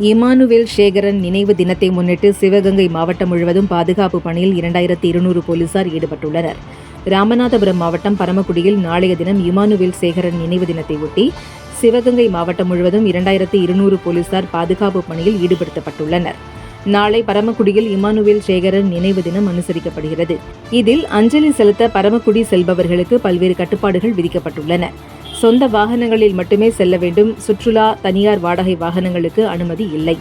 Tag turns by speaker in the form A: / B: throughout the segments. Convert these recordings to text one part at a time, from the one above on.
A: இமானுவேல் சேகரன் நினைவு தினத்தை முன்னிட்டு சிவகங்கை மாவட்டம் முழுவதும் பாதுகாப்பு பணியில் இரண்டாயிரத்தி இருநூறு போலீசார் ஈடுபட்டுள்ளனர். ராமநாதபுரம் மாவட்டம் பரமக்குடியில் நாளைய தினம் இமானுவேல் சேகரன் நினைவு தினத்தை ஒட்டி சிவகங்கை மாவட்டம் முழுவதும் இரண்டாயிரத்தி இருநூறு போலீசார் பாதுகாப்பு பணியில் ஈடுபடுத்தப்பட்டுள்ளனர். நாளை பரமக்குடியில் இமானுவேல் சேகரன் நினைவு தினம் அனுசரிக்கப்படுகிறது. இதில் அஞ்சலி செலுத்த பரமக்குடி செல்பவர்களுக்கு பல்வேறு கட்டுப்பாடுகள் விதிக்கப்பட்டுள்ளன. சொந்த வாகனங்களில் மட்டுமே செல்ல வேண்டும். சுற்றுலா தனியார் வாடகை வாகனங்களுக்கு அனுமதி இல்லை.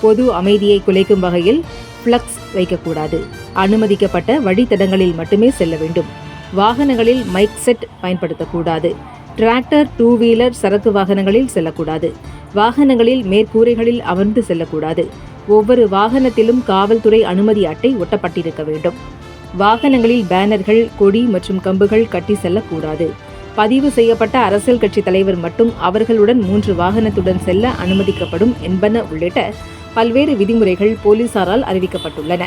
A: பொது அமைதியை குலைக்கும் வகையில் ஃப்ளக்ஸ் வைக்கக்கூடாது. அனுமதிக்கப்பட்ட வழித்தடங்களில் மட்டுமே செல்ல வேண்டும். வாகனங்களில் மைக் செட் பயன்படுத்தக்கூடாது. டிராக்டர் டூ வீலர் சரக்கு வாகனங்களில் செல்லக்கூடாது. வாகனங்களில் மேற்கூரைகளில் அமர்ந்து செல்லக்கூடாது. ஒவ்வொரு வாகனத்திலும் காவல்துறை அனுமதி அட்டை ஒட்டப்பட்டிருக்க வேண்டும். வாகனங்களில் பேனர்கள் கொடி மற்றும் கம்புகள் கட்டி செல்லக்கூடாது. பதிவு செய்யப்பட்ட அரசியல் கட்சி தலைவர் மட்டும் அவர்களுடன் மூன்று வாகனத்துடன் செல்ல அனுமதிக்கப்படும் என்பன உள்ளிட்ட பல்வேறு விதிமுறைகள் போலீசாரால் அறிவிக்கப்பட்டுள்ளன.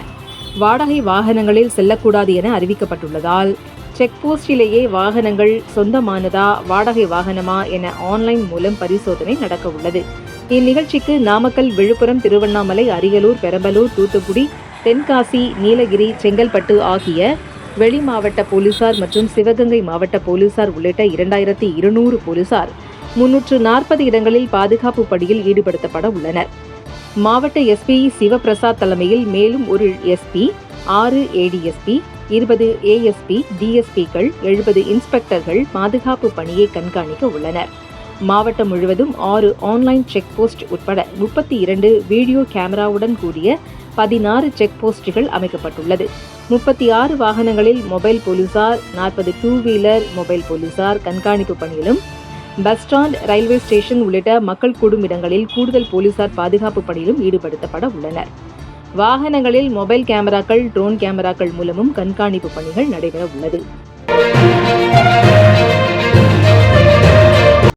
A: வாடகை வாகனங்களில் செல்லக்கூடாது என அறிவிக்கப்பட்டுள்ளதால் செக் போஸ்டிலேயே வாகனங்கள் சொந்தமானதா வாடகை வாகனமா என ஆன்லைன் மூலம் பரிசோதனை நடக்க உள்ளது. இந்நிகழ்ச்சிக்கு நாமக்கல் விழுப்புரம் திருவண்ணாமலை அரியலூர் பெரம்பலூர் தூத்துக்குடி தென்காசி நீலகிரி செங்கல்பட்டு ஆகிய வெளி மாவட்ட போலீசார் மற்றும் சிவகங்கை மாவட்ட போலீசார் உள்ளிட்ட இரண்டாயிரத்தி இருநூறு போலீசார் முன்னூற்று நாற்பது இடங்களில் பாதுகாப்பு பணியில் ஈடுபடுத்தப்பட உள்ளனர். மாவட்ட எஸ்பி சிவபிரசாத் தலைமையில் மேலும் ஒரு எஸ்பி ஆறு ஏடிஎஸ்பி இருபது ஏஎஸ்பி டிஎஸ்பிக்கள் எழுபது இன்ஸ்பெக்டர்கள் பாதுகாப்பு பணியை கண்காணிக்க உள்ளனர். மாவட்டம் முழுவதும் ஆறு ஆன்லைன் செக் போஸ்ட் உட்பட முப்பத்தி இரண்டு வீடியோ கேமராவுடன் கூடிய பதினாறு செக் போஸ்டுகள் அமைக்கப்பட்டுள்ளது. முப்பத்தி ஆறு வாகனங்களில் மொபைல் போலீசார் நாற்பது டூ வீலர் மொபைல் போலீசார் கண்காணிப்பு பணியிலும் பஸ் ஸ்டாண்ட் ரயில்வே ஸ்டேஷன் உள்ளிட்ட மக்கள் கூடும் இடங்களில் கூடுதல் போலீசார் பாதுகாப்பு பணியிலும் ஈடுபடுத்தப்பட உள்ளனர். வாகனங்களில் மொபைல் கேமராக்கள் ட்ரோன் கேமராக்கள் மூலமும் கண்காணிப்பு பணிகள் நடைபெற உள்ளது.